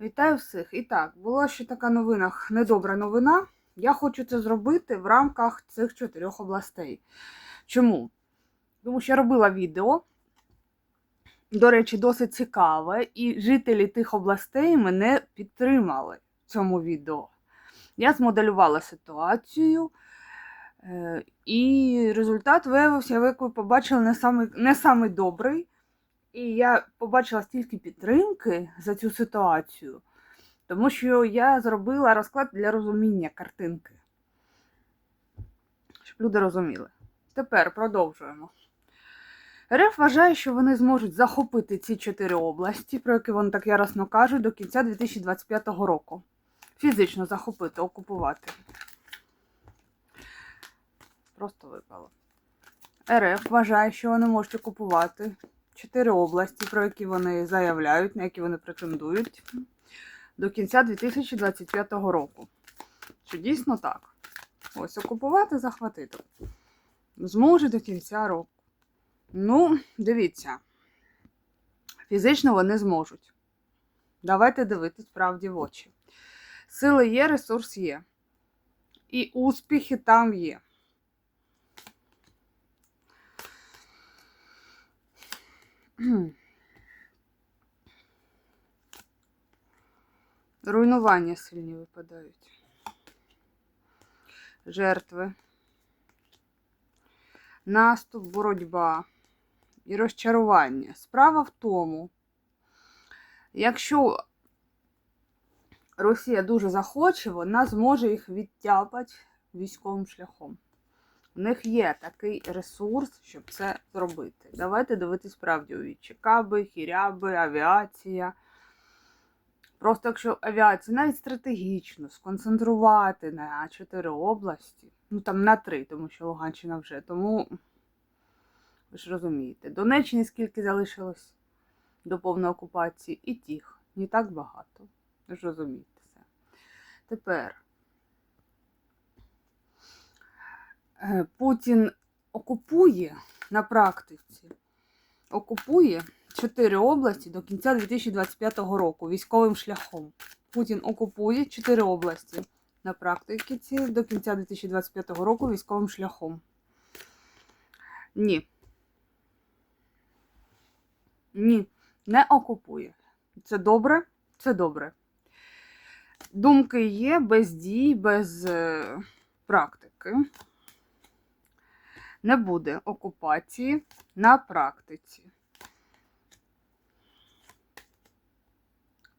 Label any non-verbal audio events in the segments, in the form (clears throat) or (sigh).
Вітаю всіх. І так, була ще така новина, недобра новина. Я хочу це зробити в рамках цих чотирьох областей. Чому? Тому що я робила відео, до речі, досить цікаве, і жителі тих областей мене підтримали в цьому відео. Я змоделювала ситуацію, е, і результат виявився, як ви побачили, не самий, не самий добрий. І я побачила стільки підтримки за цю ситуацію, тому що я зробила розклад для розуміння картинки. Щоб люди розуміли. Тепер продовжуємо. РФ вважає, що вони зможуть захопити ці чотири області, про які вони так ясно кажуть, до кінця 2025 року. Фізично захопити, окупувати. Просто випало. РФ вважає, що вони можуть окупувати чотири області, про які вони заявляють, на які вони претендують до кінця 2025 року. Чи дійсно так? Ось окупувати, захватити. Зможе до кінця року. Ну, дивіться, фізично вони зможуть. Давайте дивитись правді в очі. Сили є, ресурс є. І успіхи там є. (clears throat) Руйнування сильні випадають. Жертви. Наступ, боротьба і розчарування. Справа в тому, якщо Росія дуже захоче, вона зможе їх відтяпати військовим шляхом. У них є такий ресурс, щоб це зробити. Давайте дивитись правді у вічі. Каби, хіряби, авіація. Просто якщо авіацію навіть стратегічно сконцентрувати на чотири області, ну там на три, тому що Луганщина вже. Тому, ви ж розумієте, Донеччині скільки залишилось до повної окупації, і тих не так багато. Ви ж розумієте це. Тепер. Путін окупує на практиці, окупує чотири області до кінця 2025 року військовим шляхом. Путін окупує чотири області на практиці до кінця 2025 року військовим шляхом. Ні. Ні, не окупує. Це добре, це добре. Думки є без дій, без е, практики не буде окупації на практиці.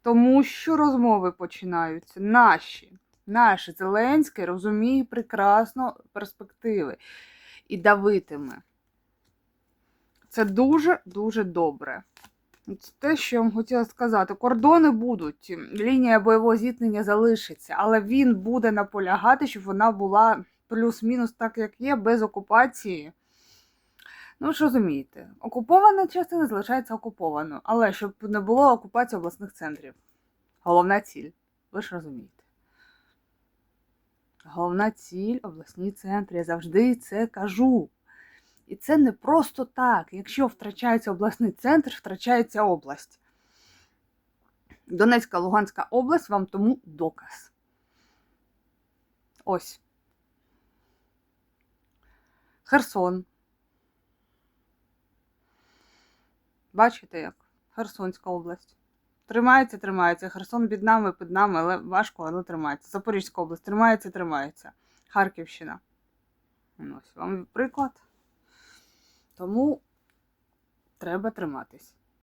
Тому що розмови починаються наші. Наш Зеленський розуміє прекрасно перспективи і давитиме. Це дуже-дуже добре. Це те, що я вам хотіла сказати. Кордони будуть, лінія бойового зіткнення залишиться, але він буде наполягати, щоб вона була плюс-мінус так, як є, без окупації. Ну, ж розумієте, окупована частина залишається окупованою, але щоб не було окупації обласних центрів. Головна ціль. Ви ж розумієте. Головна ціль обласні центри. Я завжди це кажу. І це не просто так. Якщо втрачається обласний центр, втрачається область. Донецька, Луганська область вам тому доказ. Ось. Херсон. Бачите як? Херсонська область. Тримається, тримається. Херсон під нами, під нами, але важко, але тримається. Запорізька область тримається, тримається. Харківщина. Ось вам приклад. Тому треба триматись.